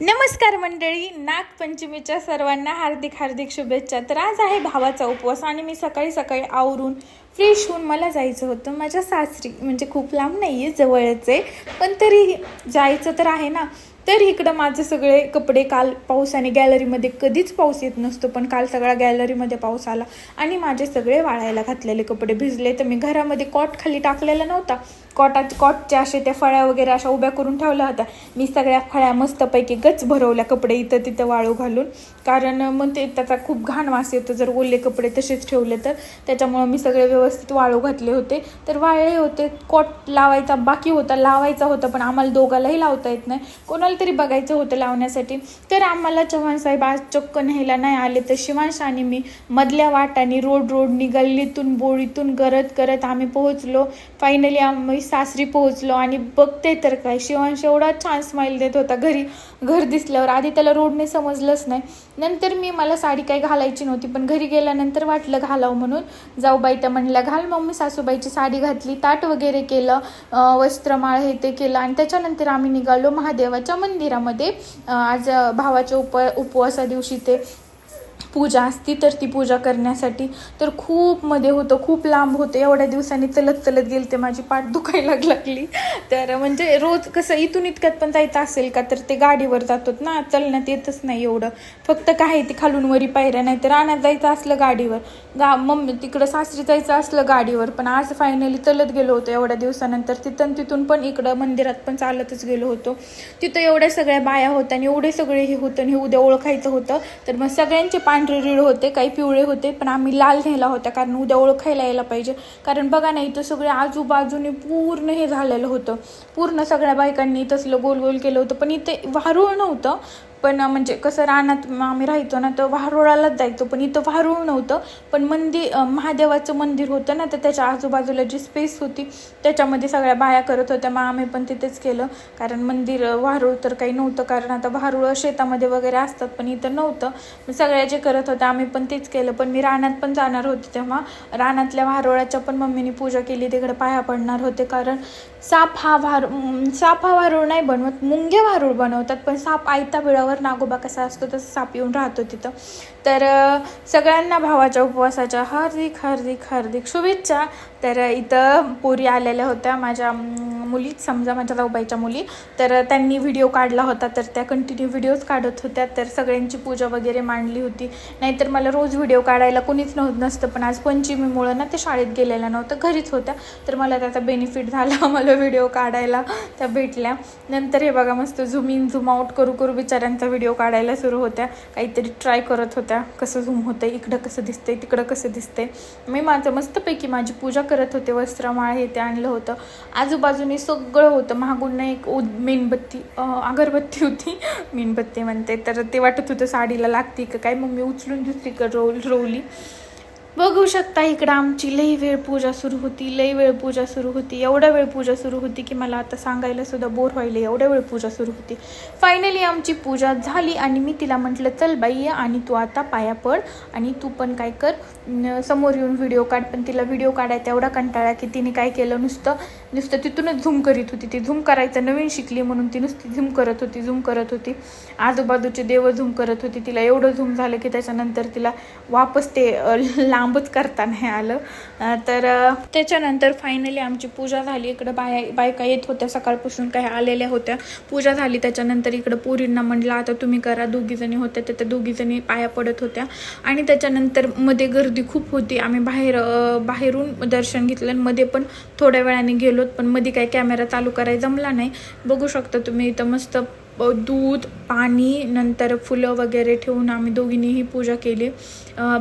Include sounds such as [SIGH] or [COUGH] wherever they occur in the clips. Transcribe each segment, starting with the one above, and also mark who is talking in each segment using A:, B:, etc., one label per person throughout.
A: नमस्कार मंडळी नागपंचमीच्या सर्वांना हार्दिक हार्दिक शुभेच्छा. तर आज आहे भावाचा उपवास आणि मी सकाळी सकाळी आवरून फ्रेश होऊन मला जायचं होतं. माझ्या सासरी म्हणजे खूप लांब नाही आहे जवळच आहे. पण तरी जायचं तर आहे ना. तर इकडं माझे सगळे कपडे काल पावसाने गॅलरीमध्ये कधीच पाऊस येत नसतो पण काल सगळा गॅलरीमध्ये पाऊस आला आणि माझे सगळे वाळायला घातलेले कपडे भिजले. तर मी घरामध्ये कॉट खाली टाकलेला नव्हता. कॉटा कॉटच्या असे त्या फळ्या वगैरे अशा उभ्या करून ठेवल्या होत्या. मी सगळ्या फळ्या मस्तपैकी गच भरवल्या कपडे इथं तिथं वाळू घालून. कारण मग ते त्याचा खूप घाण वास येतो. जर ओले कपडे तसेच ठेवले तर. त्याच्यामुळं मी सगळे व्यवस्थित वाळू घातले होते. तर वाळले होते. कॉट लावायचा बाकी होता. लावायचा होता पण आम्हाला दोघालाही लावता येत नाही. कोणाला तरी बघायचं होतं लावण्यासाठी. तर आम्हाला चव्हाण साहेब आज चक्क न्यायला नाही आले. तर शिवांश आणि मी मधल्या वाटाने रोड रोडनी गल्लीतून बोळीतून करत करत आम्ही पोहोचलो. फायनली आम्ही सासरी पोहोचलो आणि बघते तर काय. शिवांश एवढा छान स्माईल देत होता घरी. घर दिसल्यावर. आधी त्याला रोडने समजलंच नाही. नंतर मी मला साडी काही घालायची नव्हती पण घरी गेल्यानंतर वाटलं घालावं म्हणून. जाऊबाई त्या म्हणल्या घाल मम्मी सासूबाईची साडी घातली ताट वगैरे केलं वस्त्रमाळ हे ते केलं आणि त्याच्यानंतर आम्ही निघालो महादेवाच्या मंदिरामध्ये. आज भावाच्या उप उपवासा दिवशी ते पूजा असती तर ती पूजा करण्यासाठी तर खूप मध्ये होतं खूप लांब होतं. एवढ्या दिवसांनी चलत चलत गेले ते माझी पाठ दुखायला लागली. तर म्हणजे रोज कसं इथून इतक्यात पण जायचं असेल का तर ते गाडीवर जातात ना. चलण्यात येतच नाही एवढं. फक्त काय ते खालून वरी पायऱ्या नाही तर राहण्यात जायचं असलं गाडीवर. गा मम्मी तिकडं सासरी जायचं असलं गाडीवर. पण आज फायनली चलत गेलो होतो एवढ्या दिवसानंतर. तिथं तिथून पण इकडं मंदिरात पण चालतच गेलो होतो. तिथं एवढ्या सगळ्या बाया होत्या आणि एवढे सगळे हे होतं आणि हे उद्या ओळखायचं होतं. तर मग सगळ्यांचे पांढरे रीळ होते काही पिवळे होते पण आम्ही लाल नेला होता कारण उद्या ओळखायला यायला पाहिजे. कारण बघा ना इथं सगळे आजूबाजूने पूर्ण हे झालेलं होतं. पूर्ण सगळ्या बायकांनी तसलं गोल गोल केलं होतं पण इथे वारूळ नव्हतं. पण म्हणजे कसं रानात आम्ही राहायचो ना तर वारुळालाच जायचो पण इथं वारुळ नव्हतं. पण मंदिर महादेवाचं मंदिर होतं ना तर त्याच्या आजूबाजूला जी स्पेस होती त्याच्यामध्ये सगळ्या बाया करत होत्या. मग आम्ही पण तिथेच केलं. कारण मंदिर अं, वारुळ तर काही नव्हतं. कारण आता वारुळ शेतामध्ये वगैरे असतात पण इथं नव्हतं. सगळ्या जे करत होत्या आम्ही पण तेच केलं. पण मी रानात पण जाणार होते तेव्हा. रानातल्या वारुळाच्या पण मम्मीने पूजा केली. तिकडे पाया पडणार होते. कारण साप हा वार साप हा वारूळ नाही बनवत मुंगे वारूळ बनवतात पण साप आयता बिळावर नागोबा कसा असतो तसं साप येऊन राहतो तिथं. तर सगळ्यांना भावाच्या उपवासाच्या हार्दिक हार्दिक हार्दिक शुभेच्छा. तर इथं पोरी आलेल्या होत्या माझ्या मुलीच समजा माझ्या जाऊबाईच्या मुली तर त्यांनी व्हिडिओ काढला होता तर त्या कंटिन्यू व्हिडिओज काढत होत्या तर सगळ्यांची पूजा वगैरे मांडली होती. नाहीतर मला रोज व्हिडिओ काढायला कोणीच नव्हतं नसतं पण आज पंचमीमुळं ना ते शाळेत गेलेलं नव्हतं घरीच होत्या. तर मला त्याचा बेनिफिट झाला [LAUGHS] मला व्हिडिओ काढायला त्या भेटल्या. नंतर हे बघा मस्त झूम इन झूम आउट करू करू बिचाऱ्यांचा व्हिडिओ काढायला सुरू होत्या. काहीतरी ट्राय करत होत्या कसं झूम होतं इकडं कसं दिसतंय तिकडं कसं दिसतंय. मी माझं मस्तपैकी माझी पूजा करत होते वस्त्रमाळ हे ते आणलं होतं. आजूबाजूने सगळं होतं. मागून एक उद मेणबत्ती अगरबत्ती होती. [LAUGHS] मेणबत्ती म्हणते. तर ते वाटत होतं साडीला लागते का काय? मग मी उचलून दुसरीकडे रोल रोवली. बघू शकता इकडं आमची लई वेळ पूजा सुरू होती लई वेळ पूजा सुरू होती. एवढा वेळ पूजा सुरू होती की मला आता सांगायला सुद्धा बोर व्हायला एवढ्या वेळ पूजा सुरू होती. फायनली आमची पूजा झाली आणि मी तिला म्हटलं चल बाई ये आणि तू आता पाया पड आणि तू पण काय कर. समोर येऊन व्हिडिओ काढ. पण तिला व्हिडिओ काढायचा एवढा कंटाळा की तिने काय केलं नुसतं नुसतं तिथूनच झूम करीत होती. ती झूम करायचं नवीन शिकली म्हणून ती नुसती झूम करत होती झूम करत होती. आजूबाजूचे देव झूम करत होती. तिला एवढं झूम झालं की त्याच्यानंतर तिला वापस ते लांब लांबच करता नाही आलं. तर त्याच्यानंतर फायनली आमची पूजा झाली. इकडं बाया बायका येत होत्या. सकाळपासून काही आलेल्या होत्या. पूजा झाली. त्याच्यानंतर इकडं पोरींना म्हटलं आता तुम्ही करा. दोघीजणी होत्या. तर त्या दोघीजणी पाया पडत होत्या. आणि त्याच्यानंतरमध्ये गर्दी खूप होती. आम्ही बाहेर बाहेरून दर्शन घेतलं. आणि मध्ये पण थोड्या वेळाने गेलोत. पण मध्ये काही कॅमेरा चालू करायला जमला नाही. बघू शकता तुम्ही इथं मस्त दूध पाणी नंतर फुलं वगैरे ठेवून आम्ही दोघींनीही पूजा केली.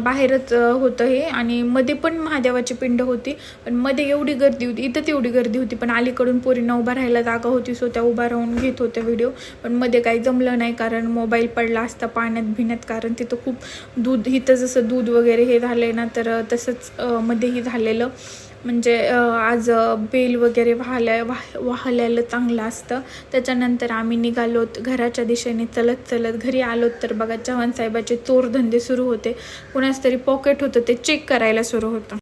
A: बाहेरच होतं हे आणि मध्ये पण महादेवाची पिंड होती. पण मध्ये एवढी गर्दी होती इथं तेवढी गर्दी होती. पण अलीकडून पोरींना उभा राहायला जागा होती सो त्या उभा राहून घेत होत्या व्हिडिओ पण मध्ये काही जमलं नाही कारण मोबाईल पडला असता पाण्यात भिण्यात कारण तिथं खूप दूध इथं जसं दूध वगैरे हे झालं ना तर तसंच मध्येही झालेलं. म्हणजे आज बेल वगैरे वाहल्या वाह वाहल्याला चांगलं असतं. त्याच्यानंतर आम्ही निघालोत घराच्या दिशेने चलत चलत घरी आलोत तर बघा चव्हाण साहेबाचे चोरधंदे सुरू होते. कुणाच तरी पॉकेट होतं ते चेक करायला सुरू होतं.